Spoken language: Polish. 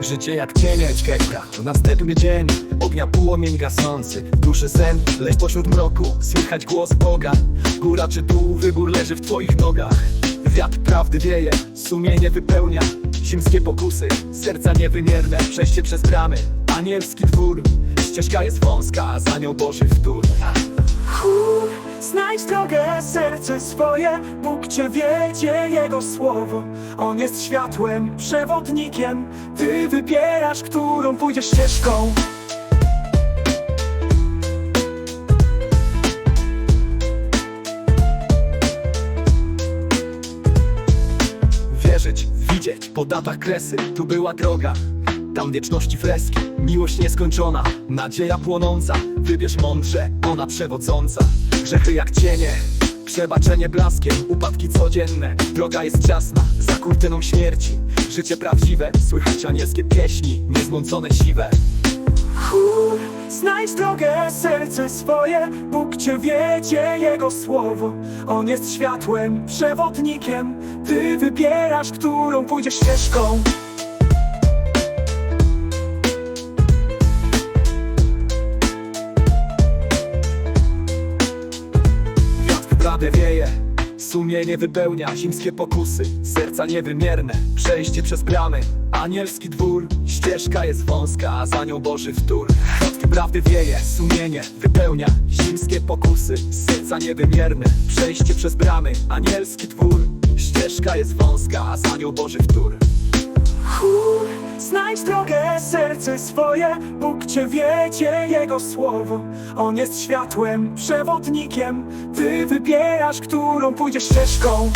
Życie jak cienie czeka, to następny dzień. Ognia płomień gasnący, duszy sen Lecz pośród mroku słychać głos Boga. Góra czy dół, wybór leży w twoich nogach. Wiatr prawdy wieje, sumienie wypełnia. Ziemskie pokusy, serca niewymierne. Przejście przez bramy, anielski twór Ścieżka jest wąska, za nią Boży wtór. Chór, znajdź drogę, serce swoje Bóg Cię wiedzie, Jego słowo. On jest światłem, przewodnikiem. Ty wybierasz, którą pójdziesz ścieżką. Wierzyć, widzieć, po datach kresy Tu była droga, tam wieczności freski Miłość nieskończona, nadzieja płonąca. Wybierz mądrze, ona przewodząca Grzechy jak cienie, przebaczenie blaskiem Upadki codzienne, droga jest ciasna Za kurtyną śmierci, życie prawdziwe Słychać anielskie pieśni, niezmącone siwe. Chór, znajdź drogę, serce swoje. Bóg Cię wiedzie, Jego słowo. On jest światłem, przewodnikiem. Ty wybierasz, którą pójdziesz ścieżką Prawie wieje, sumienie wypełnia Zimskie pokusy, serca niewymierne Przejście przez bramy, anielski dwór Ścieżka jest wąska, a za nią Boży wtór. Wiatr prawdy wieje, sumienie wypełnia Zimskie pokusy, serca niewymierne Przejście przez bramy, anielski dwór Ścieżka jest wąska, a za nią Boży wtór Chór, znajdź drogę, serce swoje. Bóg Cię wiedzie, Jego słowo. On jest światłem, przewodnikiem. Ty wybierasz, którą pójdziesz ścieżką